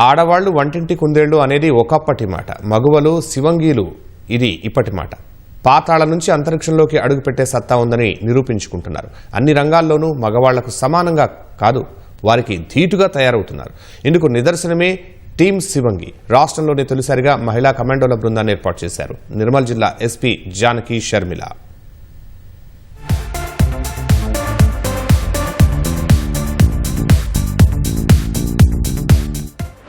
ఆడవాళ్ళు వంటింటి కుందేళ్ళు అనేది ఒకప్పటి మాట. మగువలు శివంగీలు ఇది ఇప్పటి మాట. పాతాళ నుంచి అంతరిక్షంలోకి అడుగుపెట్టే సత్తా ఉందని నిరూపించుకుంటున్నారు. అన్ని రంగాల్లోనూ మగవాళ్ళకు సమానంగా కాదు వారికి ధీటుగా తయారవుతున్నారు. ఇందుకు నిదర్శనమే టీమ్ శివంగి. రాష్ట్రంలోనే తొలిసారిగా మహిళా కమాండోల బృందాన్ని ఏర్పాటు చేశారు. నిర్మల్ జిల్లా ఎస్పీ జానకి షర్మిల.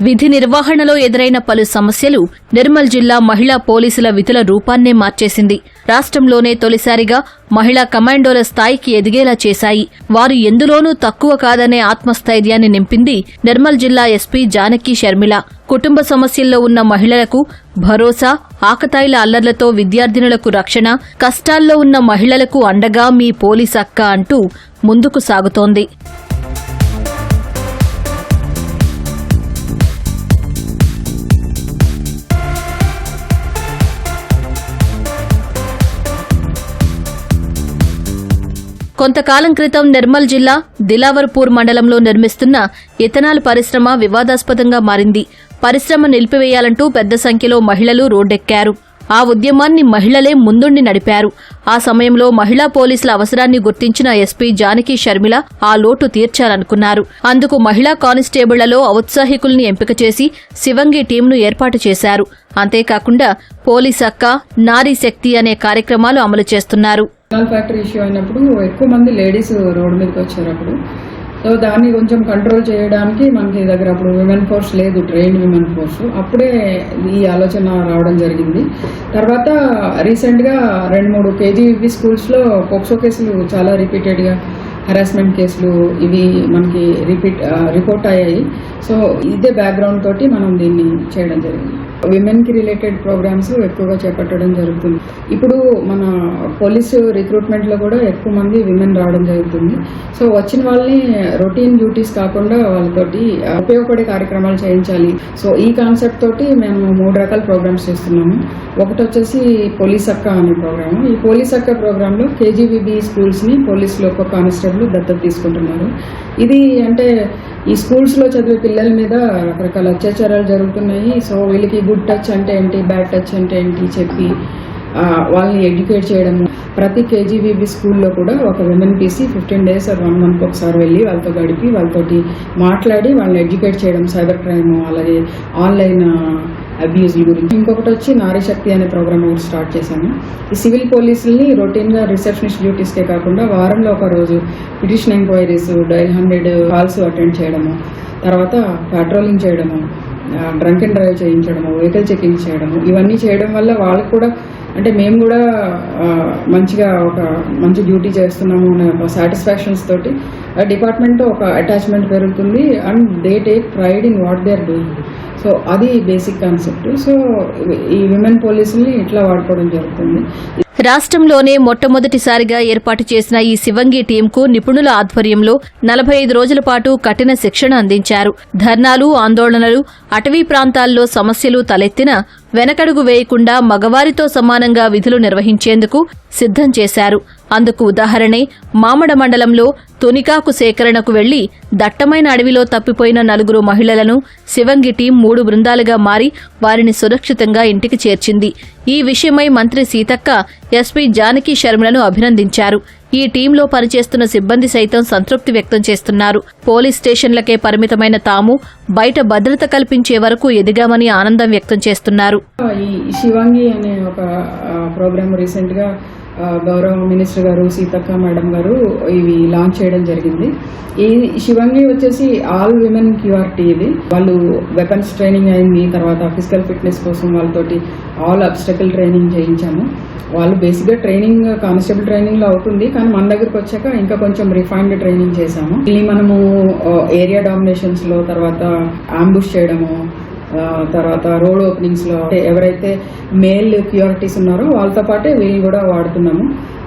విధి నిర్వహణలో ఎదురైన పలు సమస్యలు నిర్మల్ జిల్లా మహిళా పోలీసుల విధుల రూపాన్నే మార్చేసింది. రాష్ట్రంలోనే తొలిసారిగా మహిళా కమాండోల స్థాయికి ఎదిగేలా చేశాయి. వారు ఎందులోనూ తక్కువ కాదనే ఆత్మస్థైర్యాన్ని నింపింది నిర్మల్ జిల్లా ఎస్పీ జానకి షర్మిల. కుటుంబ సమస్యల్లో ఉన్న మహిళలకు భరోసా ఆకతాయిల అల్లర్లతో విద్యార్థినులకు రక్షణ కష్టాల్లో ఉన్న మహిళలకు అండగా మీ పోలీస్ అక్క అంటూ ముందుకు సాగుతోంది. కొంతకాలం క్రితం నిర్మల్ జిల్లా దిలావర్పూర్ మండలంలో నిర్మిస్తున్న ఇథనాల్ పరిశ్రమ వివాదాస్పదంగా మారింది. పరిశ్రమ నిలిపివేయాలంటూ పెద్ద సంఖ్యలో మహిళలు రోడ్డెక్కారు. ఆ ఉద్యమాన్ని మహిళలే ముందుండి నడిపారు. ఆ సమయంలో మహిళా పోలీసుల అవసరాన్ని గుర్తించిన ఎస్పీ జానకి షర్మిల ఆ లోటు తీర్చాలనుకున్నారు. అందుకు మహిళా కానిస్టేబుళ్ళలో ఔత్సాహికుల్ని ఎంపిక చేసి శివంగి టీంను ఏర్పాటు చేశారు. అంతేకాకుండా పోలీస్ అక్క నారీ శక్తి అనే కార్యక్రమాలు అమలు చేస్తున్నారు. ఫ్యాక్టరీ ఇష్యూ అయినప్పుడు ఎక్కువ మంది లేడీస్ రోడ్డు మీదకి వచ్చారు అప్పుడు సో దాన్ని కొంచెం కంట్రోల్ చేయడానికి మనకి దగ్గర అప్పుడు విమెన్ ఫోర్స్ లేదు ట్రైన్ విమెన్ ఫోర్స్ అప్పుడే ఈ ఆలోచన రావడం జరిగింది. తర్వాత రీసెంట్గా రెండు మూడు కేజీవి స్కూల్స్లో పోక్సో కేసులు చాలా రిపీటెడ్గా హరాస్మెంట్ కేసులు ఇవి మనకి రిపీట్ రిపోర్ట్ uh, అయ్యాయి. సో ఇదే బ్యాక్గ్రౌండ్ తోటి మనం దీన్ని చేయడం జరిగింది. విమెన్కి రిలేటెడ్ ప్రోగ్రామ్స్ ఎక్కువగా చేపట్టడం జరుగుతుంది. ఇప్పుడు మన పోలీసు రిక్రూట్మెంట్లో కూడా ఎక్కువ మంది విమెన్ రావడం జరుగుతుంది. సో వచ్చిన వాళ్ళని రొటీన్ డ్యూటీస్ కాకుండా వాళ్ళతోటి ఉపయోగపడే కార్యక్రమాలు చేయించాలి. సో ఈ కాన్సెప్ట్ తోటి మేము మూడు రకాల ప్రోగ్రామ్స్ చేస్తున్నాము. ఒకటి వచ్చేసి పోలీస్ అక్క అనే ప్రోగ్రామ్. ఈ పోలీస్ అక్క ప్రోగ్రామ్లో కేజీబీబీ స్కూల్స్ని పోలీసులు ఒక్క కానిస్టేబుల్ దత్తత తీసుకుంటున్నారు. ఇది అంటే ఈ స్కూల్స్లో చదివే పిల్లల మీద రకరకాల అత్యాచారాలు జరుగుతున్నాయి. సో వీళ్ళకి గుడ్ టచ్ అంటే ఏంటి బ్యాడ్ టచ్ అంటే ఏంటి చెప్పి వాళ్ళని ఎడ్యుకేట్ చేయడం. ప్రతి కేజీబీబీ స్కూల్లో కూడా ఒక women PC fifteen days or one month ఒకసారి వెళ్ళి వాళ్ళతో గడిపి వాళ్ళతోటి మాట్లాడి వాళ్ళని ఎడ్యుకేట్ చేయడం సైబర్ క్రైమ్ అలాగే ఆన్లైన్ అబ్యూజ్ గురించి ఇంకొకటి వచ్చి నారీ శక్తి అనే ప్రోగ్రామ్ ఒకటి స్టార్ట్ చేశాము ఈ సివిల్ పోలీసుల్ని రొటీన్గా రిసెప్షనిస్ట్ డ్యూటీస్కే కాకుండా వారంలో ఒక రోజు petition enquiries dial hundred calls attend చేయడము తర్వాత పెట్రోలింగ్ చేయడము డ్రంక్ అండ్ డ్రైవ్ చేయించడము వెహికల్ చెకింగ్ చేయడము ఇవన్నీ చేయడం వల్ల వాళ్ళకు కూడా అంటే మేము కూడా మంచిగా ఒక మంచి డ్యూటీ చేస్తున్నాము అనే ఒక సాటిస్ఫాక్షన్స్ తోటి డిపార్ట్మెంట్ ఒక అటాచ్మెంట్ పెరుగుతుంది. And they take pride in what they are doing. So అది బేసిక్ కాన్సెప్ట్ సో ఈ విమెన్ పోలీసుల్ని ఇట్లా వాడుకోవడం జరుగుతుంది. రాష్ట్రంలోనే మొట్టమొదటిసారిగా ఏర్పాటు చేసిన ఈ శివంగి టీంకు నిపుణుల ఆధ్వర్యంలో నలభై ఐదు రోజుల పాటు కఠిన శిక్షణ అందించారు. ధర్నాలు ఆందోళనలు అటవీ ప్రాంతాల్లో సమస్యలు తలెత్తిన వెనకడుగు వేయకుండా మగవారితో సమానంగా విధులు నిర్వహించేందుకు సిద్ధం చేశారు. అందుకు ఉదాహరణే మామడ మండలంలో తునికాకు సేకరణకు వెళ్ళి దట్టమైన అడవిలో తప్పిపోయిన నలుగురు మహిళలను శివంగి టీం మూడు బృందాలుగా మారి వారిని సురక్షితంగా ఇంటికి చేర్చింది. ఈ విషయమై మంత్రి సీతక్క ఎస్పీ జానకి శర్మలను అభినందించారు. ఈ టీంలో పనిచేస్తున్న సిబ్బంది సైతం సంతృప్తి వ్యక్తం చేస్తున్నారు. పోలీస్ స్టేషన్లకే పరిమితమైన తాము బయట భద్రత కల్పించే వరకు ఎదిగామని ఆనందం వ్యక్తం చేస్తున్నారు. ఈ శివాంగి అనే ఒక ప్రోగ్రామ్ రీసెంట్గా గౌరవ మినిస్టర్ గారు సీతక్క మేడం గారు ఇవి లాంచ్ చేయడం జరిగింది. ఈ శివంగి వచ్చేసి ఆల్ విమెన్ క్యూఆర్టీ ఇది వాళ్ళు వెపన్స్ ట్రైనింగ్ అయింది తర్వాత ఫిజికల్ ఫిట్నెస్ కోసం వాళ్ళతోటి ఆల్ అబ్స్టకల్ ట్రైనింగ్ చేయించాము. వాళ్ళు బేసిక్గా ట్రైనింగ్ కానిస్టేబుల్ ట్రైనింగ్లో అవుతుంది కానీ మన దగ్గరకు వచ్చాక ఇంకా కొంచెం రిఫైన్డ్ ట్రైనింగ్ చేశాము. ఇది మనము ఏరియా డామినేషన్స్లో తర్వాత ఆంబుష్ చేయడము తర్వాత రోడ్ ఓపెనింగ్స్లో అంటే ఎవరైతే మేల్ క్యూరిటీస్ ఉన్నారో వాళ్ళతో పాటే వీళ్ళు కూడా వాడుతున్నాము.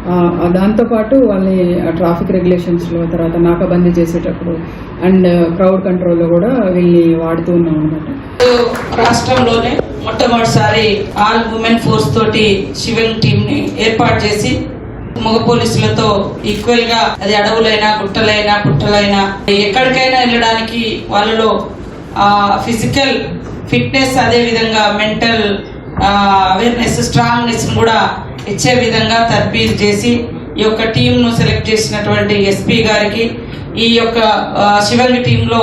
దాంతోపాటు దాంతో పాటు వాళ్ళని ట్రాఫిక్ రెగ్యులేషన్స్లో తర్వాత నాకాబందీ చేసేటప్పుడు అండ్ క్రౌడ్ కంట్రోల్లో కూడా వీళ్ళని వాడుతూ ఉన్నాం అనమాట రాష్ట్రంలోనే మొట్టమొదటిసారి ఆల్ ఉమెన్ ఫోర్స్ తోటి షివింగ్ టీమ్ని ఏర్పాటు చేసి మగ పోలీసులతో ఈక్వల్గా అది అడవులైనా గుట్టలైనా పుట్టలైనా ఎక్కడికైనా వెళ్ళడానికి వాళ్ళలో ఫిజికల్ ఫిట్నెస్ అదే విధంగా మెంటల్ అవేర్నెస్ స్ట్రాంగ్నెస్ కూడా ఇచ్చే విధంగా తర్బీదు చేసి ఈ యొక్క టీంను సెలెక్ట్ చేసినటువంటి ఎస్పీ గారికి ఈ యొక్క శివంగి టీంలో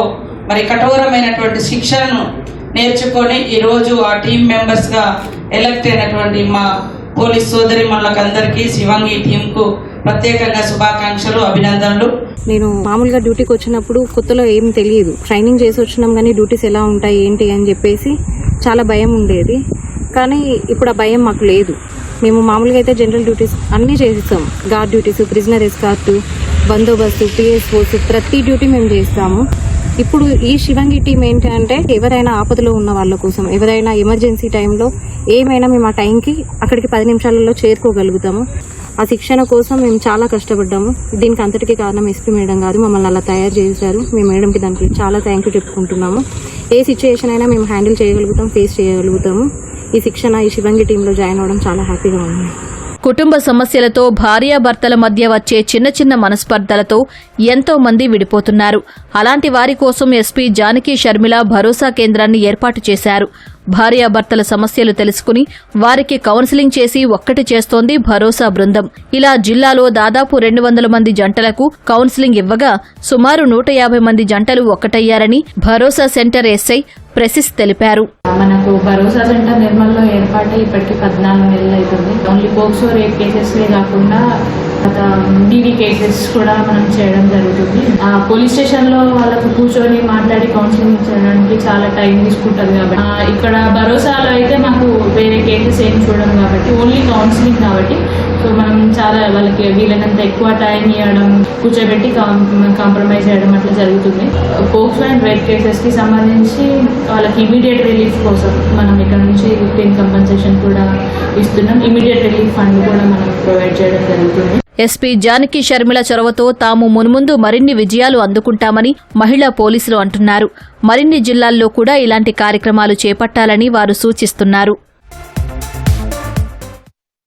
మరి కఠోరమైనటువంటి శిక్షణను నేర్చుకొని ఈరోజు ఆ టీం మెంబర్స్గా ఎలక్ట్ అయినటువంటి మా పోలీస్ సోదరి అందరికీ శివంగి టీంకు ప్రత్యేకంగా శుభాకాంక్షలు అభినందనలు. నేను మామూలుగా డ్యూటీకి వచ్చినప్పుడు కొత్తలో ఏం తెలియదు. ట్రైనింగ్ చేసి వచ్చినాం కానీ డ్యూటీస్ ఎలా ఉంటాయి ఏంటి అని చెప్పేసి చాలా భయం ఉండేది. కానీ ఇప్పుడు ఆ భయం మాకు లేదు. మేము మామూలుగా అయితే జనరల్ డ్యూటీస్ అన్నీ చేస్తాం గార్డ్ డ్యూటీస్ ప్రిజనర్ ఎస్కార్ట్ బందోబస్తు పిఎస్ఓస్ ప్రతి డ్యూటీ మేము చేస్తాము. ఇప్పుడు ఈ శివంగి టీం ఏంటి అంటే ఎవరైనా ఆపదలో ఉన్న వాళ్ళ కోసం ఎవరైనా ఎమర్జెన్సీ టైంలో ఏమైనా మేము ఆ టైంకి అక్కడికి పది నిమిషాలలో చేరుకోగలుగుతాము. ఆ శిక్షణ కోసం మేము చాలా కష్టపడ్డాము. దీనికి అంతటికీ కారణం ఎస్పీ మేడం గారు మమ్మల్ని అలా తయారు చేశారు. మేము మేడంకి దానికి చాలా థ్యాంక్ యూ చెప్పుకుంటున్నాము. ఏ సిచ్యుయేషన్ అయినా మేము హ్యాండిల్ చేయగలుగుతాం ఫేస్ చేయగలుగుతాము. ఈ శిక్షణ ఈ శివంగి టీంలో జాయిన్ అవ్వడం చాలా హ్యాపీగా ఉంది. కుటుంబ సమస్యలతో భార్యాభర్తల మధ్య వచ్చే చిన్న చిన్న మనస్పర్ధలతో ఎంతో మంది విడిపోతున్నారు. అలాంటి వారి కోసం ఎస్పీ జానకి షర్మిల భరోసా కేంద్రాన్ని ఏర్పాటు చేశారు. భార్యాభర్తల సమస్యలు తెలుసుకుని వారికి కౌన్సిలింగ్ చేసి ఒక్కటి చేస్తోంది భరోసా బృందం. ఇలా జిల్లాలో దాదాపు రెండు వందల మంది జంటలకు కౌన్సిలింగ్ ఇవ్వగా సుమారు నూట యాభై మంది జంటలు ఒక్కటయ్యారని భరోసా సెంటర్ ఎస్ఐ ప్రెసిస్ తెలిపారు. మనకు భరోసా సెంటర్ నిర్మల్లో ఏర్పాటై ఇప్పటికి పద్నాలుగు నెలలు అవుతుంది. ఓన్లీ పోక్సో రేప్ కేసెస్ కాకుండా డీడీ కేసెస్ కూడా మనం చేయడం జరుగుతుంది. ఆ పోలీస్ స్టేషన్లో వాళ్ళకు కూర్చొని మాట్లాడి కౌన్సిలింగ్ చేయడానికి చాలా టైం తీసుకుంటుంది కాబట్టి. ఇక్కడ భరోసాలో అయితే మాకు వేరే కేసెస్ ఏం చూడడం కాబట్టి ఓన్లీ కౌన్సిలింగ్ కాబట్టి. సో మనం చాలా వాళ్ళకి వీలైనంత ఎక్కువ టైం ఇవ్వడం కూర్చోబెట్టి కాంప్రమైజ్ చేయడం అట్లా జరుగుతుంది. పోక్సో అండ్ రేప్ కేసెస్కి సంబంధించి వాళ్ళకి ఇమీడియట్ రిలీఫ్ కోసం మనం ఇక్కడ నుంచి విక్టిమ్ కంపెన్సేషన్ కూడా ఇస్తున్నాం. ఇమీడియట్ రిలీఫ్ ఫండ్ కూడా మనం ప్రొవైడ్ చేయడం జరుగుతుంది. ఎస్పీ జానకి షర్మిల చొరవతో తాము మున్ముందు మరిన్ని విజయాలు అందుకుంటామని మహిళా పోలీసులు అంటున్నారు. మరిన్ని జిల్లాల్లో కూడా ఇలాంటి కార్యక్రమాలు చేపట్టాలని వారు సూచిస్తున్నారు.